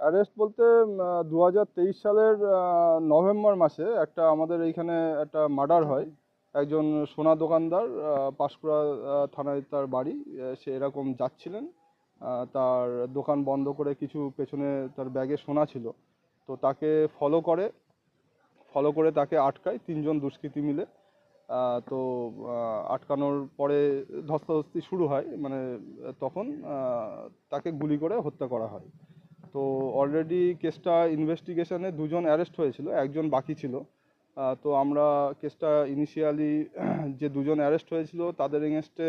Arrest বলতে দু হাজার তেইশ সালের নভেম্বর মাসে একটা আমাদের এইখানে একটা মার্ডার হয়। একজন সোনা দোকানদার পাঁশকুড়া থানায় তার বাড়ি সে এরকম যাচ্ছিলেন। তার দোকান বন্ধ করে কিছু পেছনে তার ব্যাগে সোনা ছিল। তো তাকে ফলো করে ফলো করে তাকে আটকায় তিনজন দুষ্কৃতী মিলে। তো আটকানোর পরে ধস্তাধস্তি শুরু হয়। মানে তখন তাকে গুলি করে হত্যা করা হয়। তো অলরেডি কেসটা ইনভেস্টিগেশনে দুজন অ্যারেস্ট হয়েছিল, একজন বাকি ছিল। তো আমরা কেসটা ইনিশিয়ালি যে দুজন অ্যারেস্ট হয়েছিল, তাদের এগেনস্টে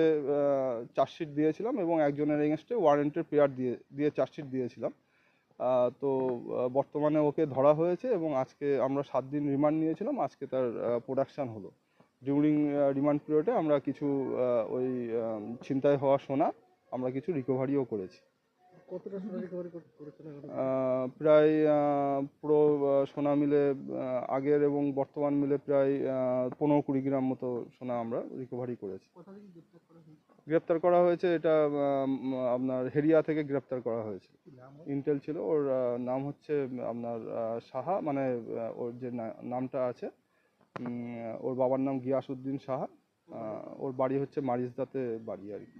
চার্জশিট দিয়েছিলাম এবং একজনের এগেনস্টে ওয়ারেন্টের পেয়ার দিয়ে দিয়ে চার্জশিট দিয়েছিলাম। তো বর্তমানে ওকে ধরা হয়েছে এবং আজকে আমরা সাত দিন রিমান্ড নিয়েছিলাম, আজকে তার প্রোডাকশান হলো। ডিউরিং রিমান্ড পিরিয়ডে আমরা কিছু ওই ছিনতাই হওয়া সোনা, আমরা কিছু রিকভারিও করেছি। প্রায় পুরো সোনা মিলে আগের এবং বর্তমান মিলে প্রায় পনেরো কুড়ি গ্রাম মতো সোনা আমরা রিকভারি করেছি। গ্রেপ্তার করা হয়েছে? এটা আপনার হেরিয়া থেকে গ্রেপ্তার করা হয়েছে। ইন্টেল ছিল ওর নাম হচ্ছে আপনার সাহা মানে ওর যে নামটা আছে ওর বাবার নাম গিয়াসউদ্দিন সাহা ওর বাড়ি হচ্ছে মারিজদাতে বাড়ি আর কি।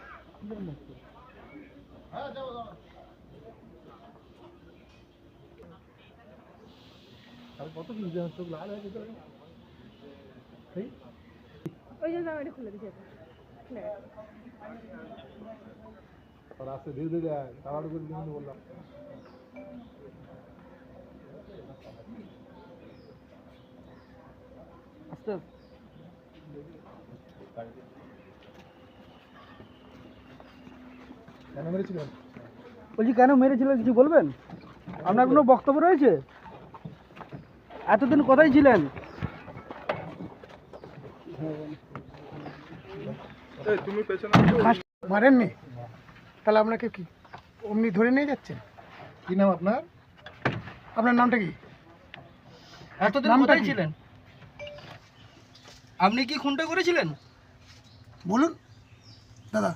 কত কি চোখ লাল হয়ে যেতে ওই জন্য আমি এটা খুলে দিচ্ছি গেছে। আস্তে ধীরে ধীরে তাড়াতাড়ি করে বললাম আস্তে কেন বলছি কেন মেরেছিলেন কিছু বলবেন? আপনার কোনো বক্তব্য রয়েছে? এতদিন কোথায় ছিলেন? তুমি পেছনে মারেননি? তাহলে আপনাকে কি অমনি ধরে নিয়ে যাচ্ছেন? কি নাম আপনার? আপনার নামটা কি? এতদিন কোথায় ছিলেন? আপনি কি খুনটা করেছিলেন? বলুন। দাদা